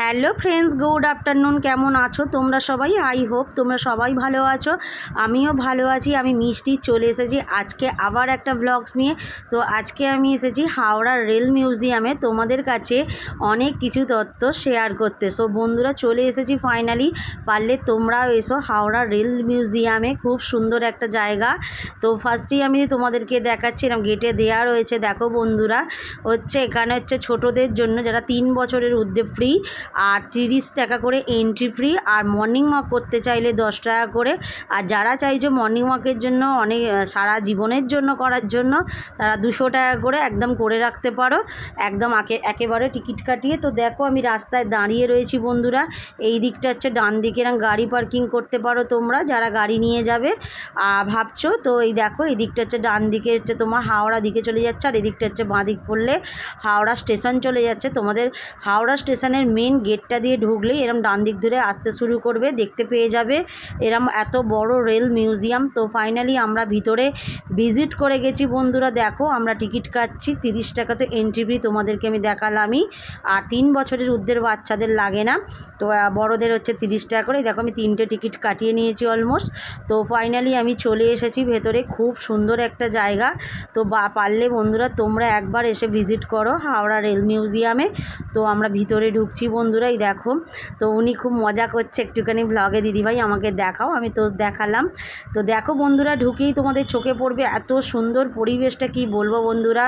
Hello friends, good afternoon, কেমন আছো তোমরা সবাই? আই হোপ তোমরা সবাই ভালো আছো। আমিও ভালো আছি, আমি মিষ্টি চলে এসেছি আজকে আবার একটা ব্লগস নিয়ে। তো আজকে আমি এসেছি হাওড়া রেল মিউজিয়ামে তোমাদের কাছে অনেক কিছু তথ্য শেয়ার করতে। সো বন্ধুরা চলে এসেছি ফাইনালি পারলে তোমরাও এসো হাওড়া রেল মিউজিয়ামে, খুব সুন্দর একটা জায়গা। তো ফার্স্টেই আমি তোমাদেরকে দেখাচ্ছি এরকম গেটে দেওয়া রয়েছে। দেখো বন্ধুরা, হচ্ছে এখানে হচ্ছে ছোটদের জন্য যারা তিন বছরের ঊর্ধ্বে ফ্রি আর তিরিশ টাকা করে এন্ট্রি ফ্রি আর মর্নিং ওয়াক করতে চাইলে দশ টাকা করে। আর যারা চাইছো মর্নিং ওয়াকের জন্য, অনেক সারা জীবনের জন্য করার জন্য, তারা দুশো টাকা করে একদম করে রাখতে পারো। একদম আকে, একেবারে টিকিট কাটিয়ে। তো দেখো আমি রাস্তায় দাঁড়িয়ে রয়েছি বন্ধুরা। এই দিকটা হচ্ছে ডান দিকে গাড়ি পার্কিং করতে পারো তোমরা, যারা গাড়ি নিয়ে যাবে। ভাবছ? তো এই দেখো, এই দিকটা হচ্ছে ডান দিকে হচ্ছে তোমার হাওড়া দিকে চলে যাচ্ছে। আর এদিকটা হচ্ছে বাঁ দিক পড়লে হাওড়া স্টেশন চলে যাচ্ছে। তোমাদের হাওড়া স্টেশনের মেন গেটটা দিয়ে ঢুকলেই এরম ডান দিক ধরে আসতে শুরু করবে, দেখতে পেয়ে যাবে। এরম এত বড় রেল মিউজিয়াম তো ফাইনালি আমরা ভিতরে ভিজিট করে গেছি বন্ধুরা, দেখো আমরা টিকিট কাটছি, তিরিশ টাকা তো এন্ট্রি ফি তোমাদেরকে আমি দেখালামই। আর তিন বছরের ঊর্ধ্বের বাচ্চাদের লাগে না। তো বড়দের হচ্ছে তিরিশ টাকা করে। দেখো আমি তিনটে টিকিট কাটিয়ে নিয়েছি অলমোস্ট তো ফাইনালি আমি চলে এসেছি ভেতরে, খুব সুন্দর একটা জায়গা। তো বা, পারলে বন্ধুরা তোমরা একবার এসে ভিজিট করো হাওড়া রেল মিউজিয়ামে তো আমরা ভিতরে ঢুকছি বন্ধুরাই দেখো। তো উনি খুব মজা করছে একটুখানি ব্লগে দিদিভাই, আমাকে দেখাও, আমি তো দেখালাম। তো দেখো বন্ধুরা, ঢুকেই তোমাদের চোখে পড়বে এত সুন্দর পরিবেশটা, কি বলব বন্ধুরা?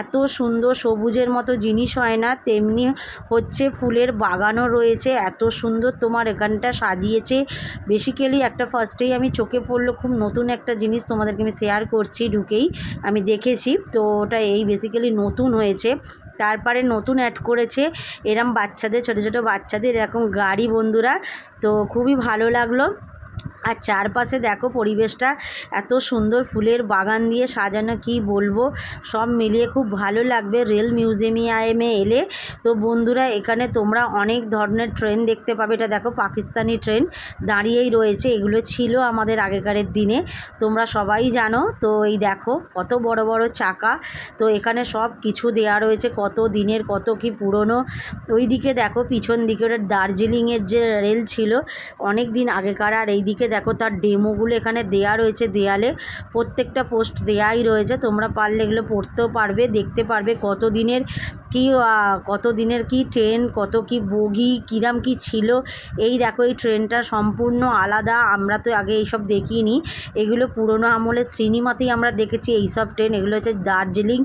এত সুন্দর সবুজের মতো জিনিস হয় না, তেমনি হচ্ছে ফুলের বাগানও রয়েছে, এত সুন্দর তোমার এখানটা সাজিয়েছে। বেসিক্যালি একটা ফার্স্টেই আমি চোখে পড়ল, খুব নতুন একটা জিনিস তোমাদেরকে আমি শেয়ার করছি ঢুকেই, আমি দেখেছি। তো ওটা এই বেসিক্যালি নতুন হয়েছে। তারপরে নতুন অ্যাড করেছে। এরম বাচ্চাদের, ছোটো ছোটো বাচ্চাদের এরকম গাড়ি বন্ধুরা। তো খুবই ভালো লাগল। আর চারপাশে দেখো পরিবেশটা, এত সুন্দর ফুলের বাগান দিয়ে সাজানো, কি বলব? সব মিলিয়ে খুব ভালো লাগবে রেল মিউজিয়ামে এলে। তো বন্ধুরা, এখানে তোমরা অনেক ধরনের ট্রেন দেখতে পাবে। এটা দেখো পাকিস্তানি ট্রেন দাঁড়িয়েই রয়েছে। এগুলো ছিল আমাদের আগেকারের দিনে। তোমরা সবাই জানো। তো এই দেখো, কত বড় বড় চাকা। তো এখানে সব কিছু দেয়া রয়েছে। কত দিনের, কত কি পুরনো। ওই দিকে দেখো, পিছন দিকে ওটা দার্জিলিংয়ের যে রেল ছিল, অনেক দিন আগেকার। আর এই দিকে দেখো তার ডেমোগুলো এখানে দেয়া রয়েছে, দেয়ালে প্রত্যেকটা পোস্ট দেয়াই রয়েছে। তোমরা পারলে এগুলো পড়তেও পারবে, দেখতে পারবে কত দিনের কি কত দিনের কি ট্রেন, কত কি বগি, কিরাম কি ছিল? এই দেখো, এই ট্রেনটা সম্পূর্ণ আলাদা। আমরা তো আগে এইসব দেখিনি। এগুলো পুরনো আমলের সিনেমাতেই আমরা দেখেছি এইসব ট্রেন। এগুলো হচ্ছে দার্জিলিং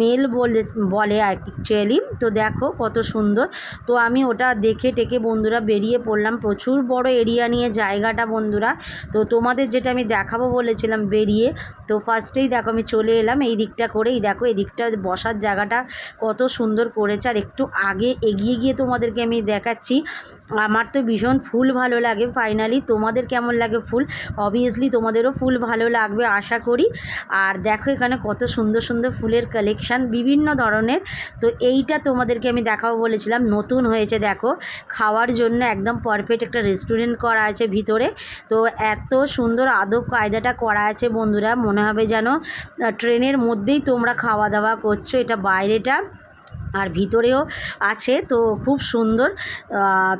মেল বলে বলে অ্যাকচুয়ালি তো দেখো, কত সুন্দর। তো আমি ওটা দেখে টেকে বন্ধুরা বেরিয়ে পড়লাম। প্রচুর বড় এরিয়া নিয়ে জায়গাটা বন্ধুরা। তো তোমাদের যেটা আমি দেখাবো বলেছিলাম বেরিয়ে, তো ফার্স্টেই দেখো আমি চলে এলাম। এই দিকটা করে এই দেখো, এই দিকটা বসার জায়গাটা কত সুন্দর করেছে আর একটু আগে এগিয়ে গিয়ে তোমাদেরকে আমি দেখাচ্ছি। আমার তো ভীষণ ফুল ভালো লাগে ফাইনালি তোমাদের কেমন লাগে ফুল? অবভিয়াসলি তোমাদেরও ফুল ভালো লাগবে, আশা করি। আর দেখো এখানে কত সুন্দর সুন্দর ফুলের কালেকশান বিভিন্ন ধরনের। তো এইটা তোমাদেরকে আমি দেখাবো বলেছিলাম, নতুন হয়েছে দেখো। খাওয়ার জন্য একদম পারফেক্ট একটা রেস্টুরেন্ট করা আছে ভিতরে। তো এত সুন্দর আদব কায়দাটা করা আছে বন্ধুরা, মনে হবে যেন ট্রেনের মধ্যেই তোমরা খাওয়া দাওয়া করছ, এটা বাইরেটা। আর ভিতরেও আছে, তো খুব সুন্দর।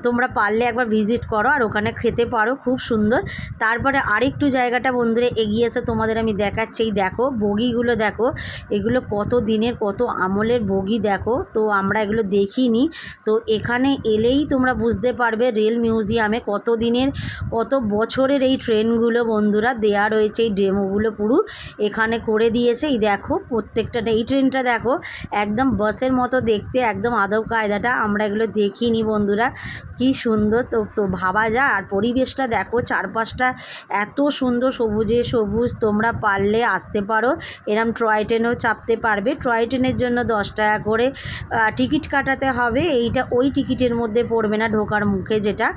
তোমরা পারলে একবার ভিজিট করো আর ওখানে খেতে পারো, খুব সুন্দর। তারপরে আরেকটু জায়গাটা বন্ধুরা এগিয়ে এসে, তোমাদের আমি দেখাচ্ছি দেখো, বগিগুলো দেখো, এগুলো কত দিনের, কত আমলের বগি দেখো, তো আমরা এগুলো দেখিনি। তো এখানে এলেই তোমরা বুঝতে পারবে রেল মিউজিয়ামে কত দিনের, কত বছরের এই ট্রেনগুলো বন্ধুরা দেয়া রয়েছে, এই ডেমোগুলো পুরো এখানে করে দিয়েছে। এই দেখো, প্রত্যেকটা, এই ট্রেনটা দেখো, একদম বাসের মতো দেখতে একদম আদব কায়দাটা, আমরা এগুলো দেখিনি বন্ধুরা। কি সুন্দর তো তো ভাবা যা আর পরিবেশটা দেখো, চারপাশটা এত সুন্দর সবুজে সবুজ, তোমরা পারলে আসতে পারো। এরম টয় ট্রেনেও চাপতে পারবে। টয় ট্রেনের জন্য দশ টাকা করে টিকিট কাটাতে হবে। এইটা ওই টিকিটের মধ্যে পড়বে না ঢোকার মুখে যেটা।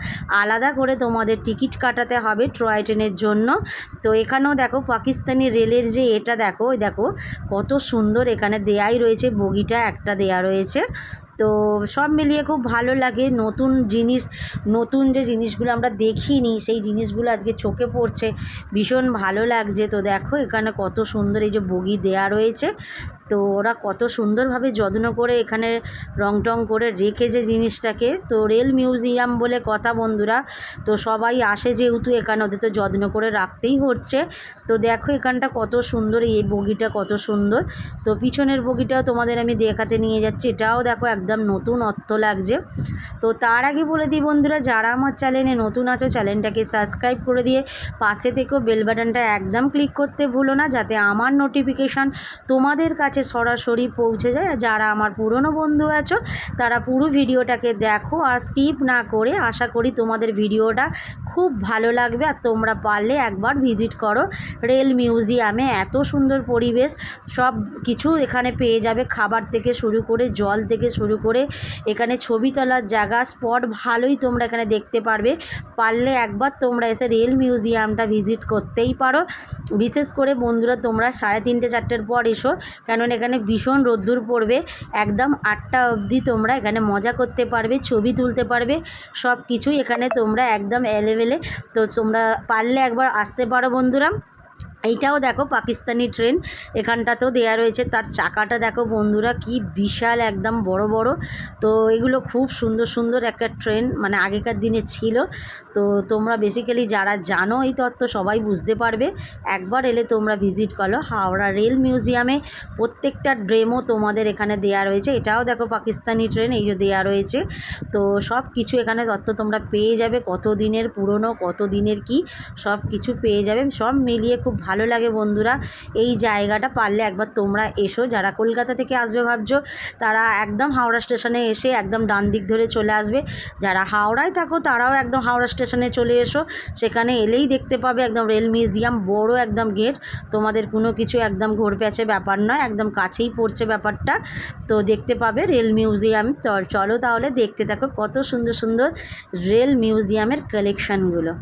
আলাদা করে তোমাদের টিকিট কাটাতে হবে টয় ট্রেনের জন্য। তো এখানেও দেখো, পাকিস্তানি রেলের যে এটা দেখো, ওই দেখো, কত সুন্দর এখানে দেয়াই রয়েছে। বগিটা একটা দেয়া রয়েছে তো সব মিলিয়ে খুব ভালো লাগে নতুন জিনিস, নতুন যে জিনিসগুলো আমরা দেখিনি, সেই জিনিসগুলো আজকে চোখে পড়ছে। ভীষণ ভালো লাগছে। তো দেখো এখানে কত সুন্দর এই যে বগি দেয়া রয়েছে। তো ওরা কত সুন্দরভাবে যত্ন করে এখানে রং টং করে রেখেছে জিনিসটাকে। তো রেল মিউজিয়াম বলে কথা বন্ধুরা। তো সবাই আসে যেহেতু এখানে, ওদের তো যত্ন করে রাখতেই হচ্ছে। তো দেখো এখানটা কত সুন্দর, এই বগিটা কত সুন্দর। তো পিছনের বগিটাও তোমাদের আমি দেখাতে নিয়ে যাচ্ছি। এটাও দেখো একদম নতুন অর্থ লাগছে। তো তার আগে বলে দিই বন্ধুরা, যারা আমার চ্যানেলে নতুন আছো, চ্যানেলটাকে সাবস্ক্রাইব করে দিয়ে পাশে থেকেও বেল বাটনটা একদম ক্লিক করতে ভুলো না, যাতে আমার নোটিফিকেশান তোমাদের কাছে সরাসরি পৌঁছে যায়। আর যারা আমার পুরনো বন্ধু আছো, তারা পুরো ভিডিওটাকে দেখো আর স্কিপ না করে আশা করি তোমাদের ভিডিওটা খুব ভালো লাগবে। আর তোমরা পারলে একবার ভিজিট করো রেল মিউজিয়ামে। এত সুন্দর পরিবেশ, সব কিছু এখানে পেয়ে যাবে। খাবার থেকে শুরু করে জল থেকে শুরু করে এখানে ছবি তোলার জায়গা স্পট ভালোই তোমরা এখানে দেখতে পারবে। পারলে একবার তোমরা এসে রেল মিউজিয়ামটা ভিজিট করতেই পারো। বিশেষ করে বন্ধুরা, তোমরা সাড়ে তিনটে, চারটের পর এসো। কেননা এখানে ভীষণ রোদ্দুর পড়বে, একদম আটটা অবধি তোমরা এখানে মজা করতে পারবে, ছবি তুলতে পারবে সব কিছুই এখানে তোমরা একদম অ্যাভেলেবেলে তো তোমরা পারলে একবার আসতে পারো বন্ধুরা। এইটাও দেখো পাকিস্তানি ট্রেন এখানটাতেও দেয়া রয়েছে। তার চাকাটা দেখো বন্ধুরা কি বিশাল, একদম বড় বড়। তো এগুলো খুব সুন্দর সুন্দর একটা ট্রেন মানে আগেকার দিনে ছিল। তো তোমরা বেসিক্যালি যারা জানো এই তত্ত্ব সবাই বুঝতে পারবে। একবার এলে তোমরা ভিজিট করো। হাওড়া রেল মিউজিয়ামে প্রত্যেকটা ড্রেমও তোমাদের এখানে দেয়া রয়েছে। এটাও দেখো পাকিস্তানি ট্রেন এই যে দেয়া রয়েছে। তো সব কিছু এখানে তত্ত্ব তোমরা পেয়ে যাবে। কত দিনের পুরনো কত দিনের কি সব কিছু পেয়ে যাবে। সব মিলিয়ে খুব ভালো লাগে বন্ধুরা। এই জায়গাটা পারলে একবার তোমরা এসো। যারা কলকাতা থেকে আসবে ভাবছ, তারা একদম হাওড়া স্টেশনে এসে একদম ডান দিক ধরে চলে আসবে। যারা হাওড়ায় থাকো, তারাও একদম হাওড়া স্টেশনে চলে এসো। সেখানে এলেই দেখতে পাবে একদম রেল মিউজিয়াম, বড় একদম গেট। তোমাদের কোনো কিছু একদম ঘোর প্যাচে ব্যাপার নয়, একদম কাছেই পড়ছে ব্যাপারটা। তো দেখতে পাবে রেল মিউজিয়াম। চলো তাহলে দেখতে থাকো কত সুন্দর সুন্দর রেল মিউজিয়ামের কালেকশানগুলো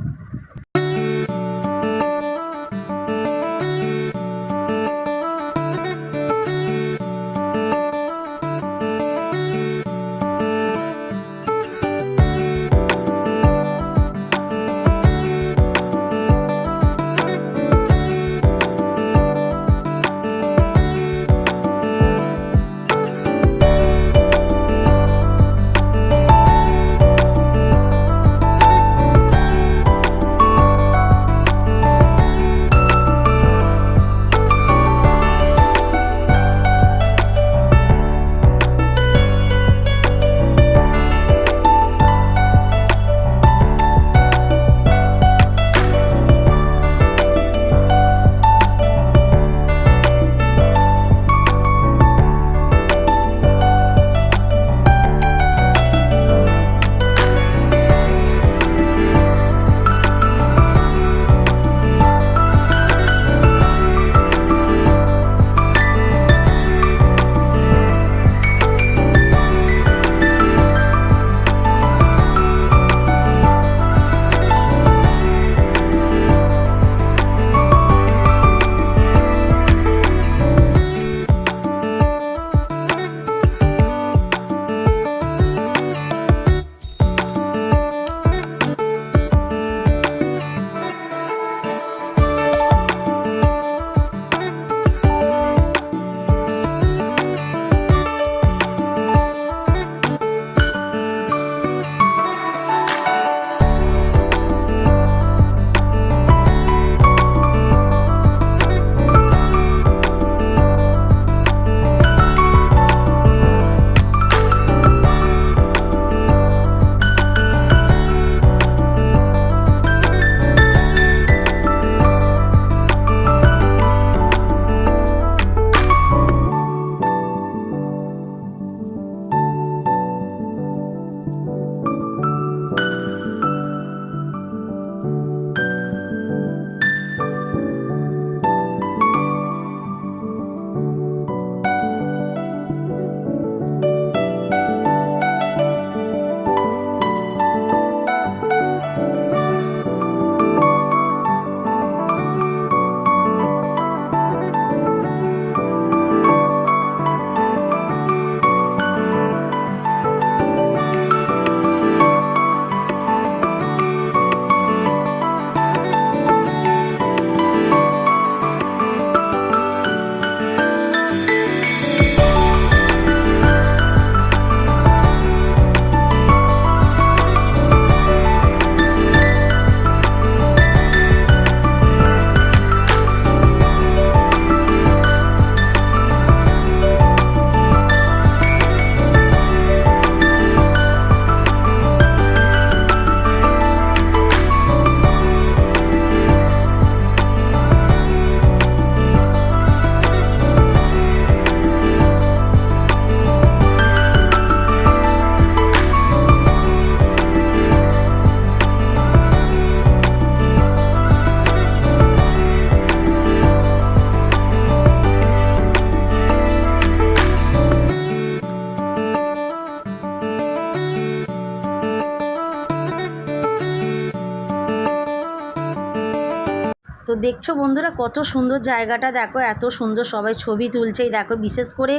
দেখছ বন্ধুরা, কত সুন্দর জায়গাটা। দেখো, এত সুন্দর সবাই ছবি তুলছেই। দেখো, বিশেষ করে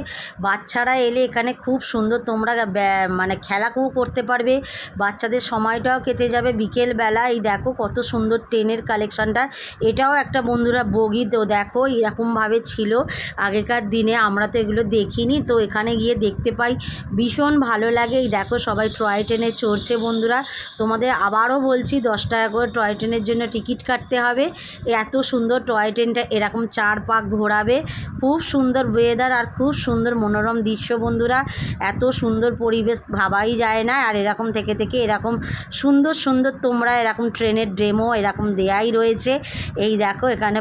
বাচ্চারা এলে এখানে খুব সুন্দর তোমরা মানে খেলাকুও করতে পারবে। বাচ্চাদের সময়টাও কেটে যাবে বিকেলবেলা। এই দেখো, কত সুন্দর ট্রেনের কালেকশানটা। এটাও একটা বন্ধুরা বগি তো দেখো, এরকমভাবে ছিল। আগেকার দিনে আমরা তো এগুলো দেখিনি। তো এখানে গিয়ে দেখতে পাই, ভীষণ ভালো লাগে। এই দেখো, সবাই টয় ট্রেনে চড়ছে বন্ধুরা। তোমাদের আবারও বলছি, দশ টাকা করে টয় ট্রেনের জন্য টিকিট কাটতে হবে। এত সুন্দর টয় ট্রেনটা এরকম চার পাক ঘোরাবে। খুব সুন্দর ওয়েদার আর খুব সুন্দর মনোরম দৃশ্য বন্ধুরা। এত সুন্দর পরিবেশ ভাবাই যায় না আর এরকম থেকে থেকে এরকম সুন্দর সুন্দর তোমরা এরকম ট্রেনের ডেমো এরকম দেয়াই রয়েছে। এই দেখো এখানে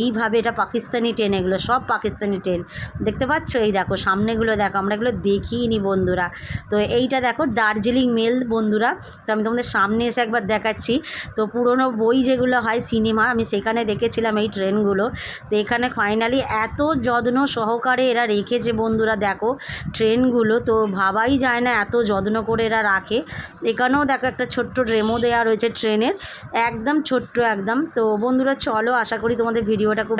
এইভাবে এটা পাকিস্তানি ট্রেন এগুলো, সব পাকিস্তানি ট্রেন দেখতে পাচ্ছ? এই দেখো সামনেগুলো দেখো, আমরা এগুলো দেখিনি বন্ধুরা। তো এইটা দেখো দার্জিলিং মেল বন্ধুরা। তো আমি তোমাদের সামনে এসে একবার দেখাচ্ছি। তো পুরনো বই যেগুলো হয় সিনেমা, আমি সেখানে দেখেছিলাম এই ট্রেনগুলো। তো এখানে ফাইনালি এত যত্ন সহকারে এরা রেখেছে বন্ধুরা, দেখো ট্রেনগুলো তো ভাবাই যায় না এত যত্ন করে এরা রাখে। এখানেও দেখো একটা ছোট্ট ড্রেমো দেওয়া রয়েছে ট্রেনের, একদম ছোট্ট একদম। তো বন্ধুরা, চলো আশা করি তোমাদের ভিডিওটা খুব